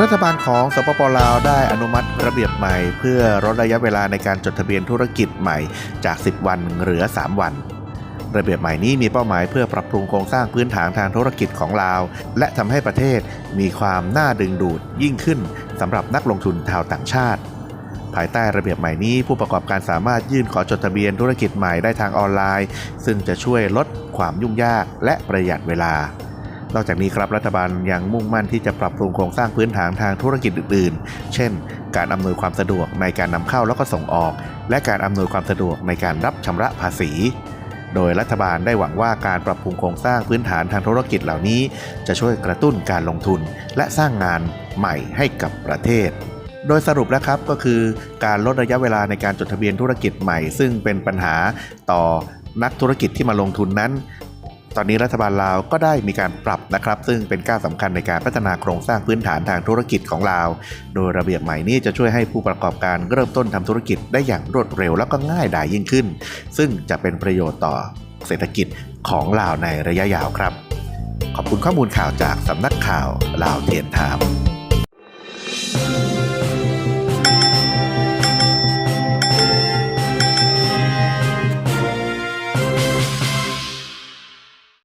รัฐบาลของสปปลาวได้อนุมัติระเบียบใหม่ เพื่อลดระยะเวลาในการจดทะเบียนธุรกิจใหม่จาก 10 วันเหลือ 3 วัน ระเบียบใหม่นี้มีเป้าหมายเพื่อปรับปรุงโครงสร้างพื้นฐานทางธุรกิจของลาว และทำให้ประเทศมีความน่าดึงดูดยิ่งขึ้นสำหรับนักลงทุนชาวต่างชาติ ภายใต้ระเบียบใหม่นี้ ผู้ประกอบการสามารถยื่นขอจดทะเบียนธุรกิจใหม่ได้ทางออนไลน์ ซึ่งจะช่วยลดความยุ่งยากและประหยัดเวลานอกจากนี้ครับรัฐบาลยังมุ่งมั่นที่จะปรับปรุงโครงสร้างพื้นฐานทางธุรกิจอื่นๆ เช่น การอำนวยความสะดวกในการนำเข้าแล้วก็ส่งออก และการอำนวยความสะดวกในการรับชำระภาษี โดยรัฐบาลได้หวังว่าการปรับปรุงโครงสร้างพื้นฐานทางธุรกิจเหล่านี้ จะช่วยกระตุ้นการลงทุน และสร้างงานใหม่ให้กับประเทศ โดยสรุปแล้วครับก็คือการลดระยะเวลาในการจดทะเบียนธุรกิจใหม่ ซึ่งเป็นปัญหาต่อนักธุรกิจที่มาลงทุนนั้น ตอนนี้รัฐบาลลาวก็ได้มีการปรับนะครับ ซึ่งเป็นก้าวสำคัญในการพัฒนาโครงสร้างพื้นฐานทางธุรกิจของลาว โดยระเบียบใหม่นี้จะช่วยให้ผู้ประกอบการเริ่มต้นทำธุรกิจได้อย่างรวดเร็ว แล้วก็ง่ายดายยิ่งขึ้น ซึ่งจะเป็นประโยชน์ต่อเศรษฐกิจของลาวในระยะยาวครับ ขอบคุณข้อมูลข่าวจากสำนักข่าวลาวเทียนไทม์